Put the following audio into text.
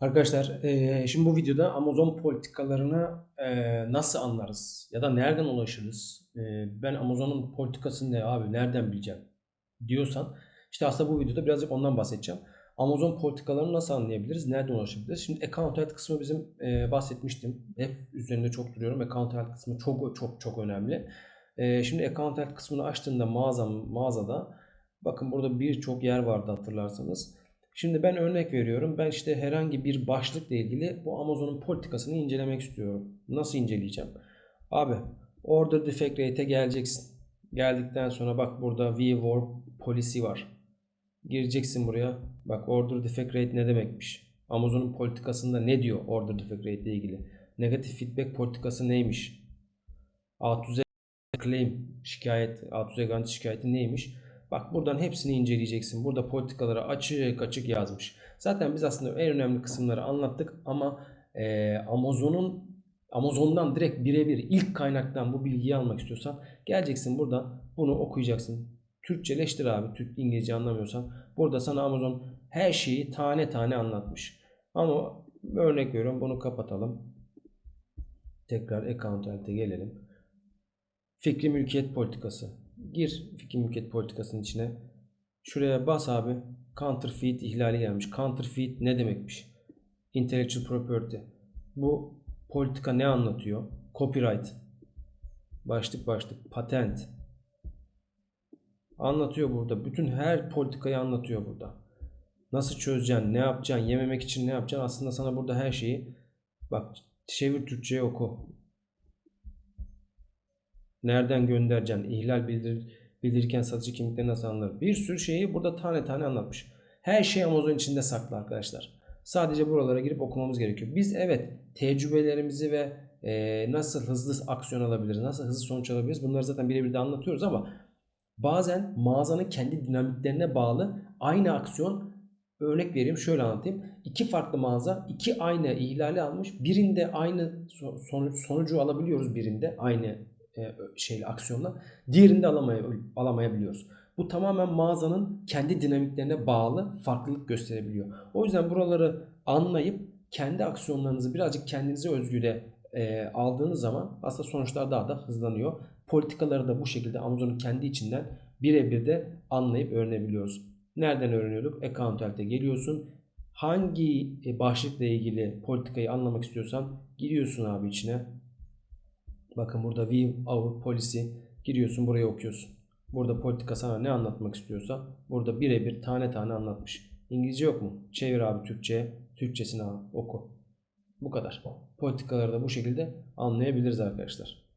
Arkadaşlar, eee, şimdi bu videoda Amazon politikalarını eee, nasıl anlarız ya da nereden ulaşırız? Eee, ben Amazon'un politikası ne abi, nereden bileceğim diyorsan, işte aslında bu videoda birazcık ondan bahsedeceğim. Amazon politikalarını nasıl anlayabiliriz, nereden ulaşabiliriz? Şimdi account health kısmı bizim bahsetmiştim. Hep üzerinde çok duruyorum. Account health kısmı çok çok çok önemli. Şimdi account health kısmını açtığında mağazam, mağazada bakın burada birçok yer vardı hatırlarsanız. Şimdi ben örnek veriyorum. Ben işte herhangi bir başlıkla ilgili bu Amazon'un politikasını incelemek istiyorum. Nasıl inceleyeceğim? Abi order defect rate'e geleceksin. Geldikten sonra bak burada V-War policy var. Gireceksin buraya. Bak order defect rate ne demekmiş? Amazon'un politikasında ne diyor order defect rate ile ilgili? Negatif feedback politikası neymiş? A2Z claim şikayet, A2Z garanti şikayeti neymiş? Bak buradan hepsini inceleyeceksin. Burada politikaları açık açık yazmış. Zaten biz aslında en önemli kısımları anlattık ama e, Amazon'un Amazon'dan direkt birebir ilk kaynaktan bu bilgiyi almak istiyorsan geleceksin buradan bunu okuyacaksın. Türkçeleştir abi. Türk İngilizce anlamıyorsan. Burada sana Amazon her şeyi tane tane anlatmış. Ama örnek veriyorum bunu kapatalım. Tekrar account health'e gelelim. Fikri mülkiyet politikası. Gir fikri mülkiyet politikasının içine. Şuraya bas abi. Counterfeit ihlali gelmiş. Counterfeit ne demekmiş? Intellectual property. Bu politika ne anlatıyor? Copyright. Başlık başlık. Patent. Anlatıyor burada. Bütün her politikayı anlatıyor burada. Nasıl çözeceksin, ne yapacaksın, yememek için ne yapacaksın? Aslında sana burada her şeyi bak çevir Türkçe'ye oku. Nereden göndereceksin? İhlal bildir, bildirirken satıcı kimlikleri nasıl alınır? Bir sürü şeyi burada tane tane anlatmış. Her şey Amazon içinde saklı arkadaşlar. Sadece buralara girip okumamız gerekiyor. Biz evet tecrübelerimizi ve e, nasıl hızlı aksiyon alabiliriz, nasıl hızlı sonuç alabiliriz bunları zaten birebir de anlatıyoruz ama bazen mağazanın kendi dinamiklerine bağlı aynı aksiyon örnek vereyim şöyle anlatayım. İki farklı mağaza iki aynı ihlali almış. Birinde aynı sonucu alabiliyoruz birinde aynı e, şeyle aksiyonla. Diğerinde alamay alamayabiliyoruz. Bu tamamen mağazanın kendi dinamiklerine bağlı farklılık gösterebiliyor. O yüzden buraları anlayıp kendi aksiyonlarınızı birazcık kendinize özgü de e, aldığınız zaman aslında sonuçlar daha da hızlanıyor. Politikaları da bu şekilde Amazon'un kendi içinden birebir de anlayıp öğrenebiliyoruz. Nereden öğreniyorduk? Account Health'e geliyorsun. Hangi e, başlıkla ilgili politikayı anlamak istiyorsan giriyorsun abi içine. Bakın burada View Our Policy giriyorsun buraya okuyorsun. Burada politika sana ne anlatmak istiyorsa burada birebir tane tane anlatmış. İngilizce yok mu? Çevir abi Türkçe'ye. Türkçesini al oku. Bu kadar. Politikaları da bu şekilde anlayabiliriz arkadaşlar.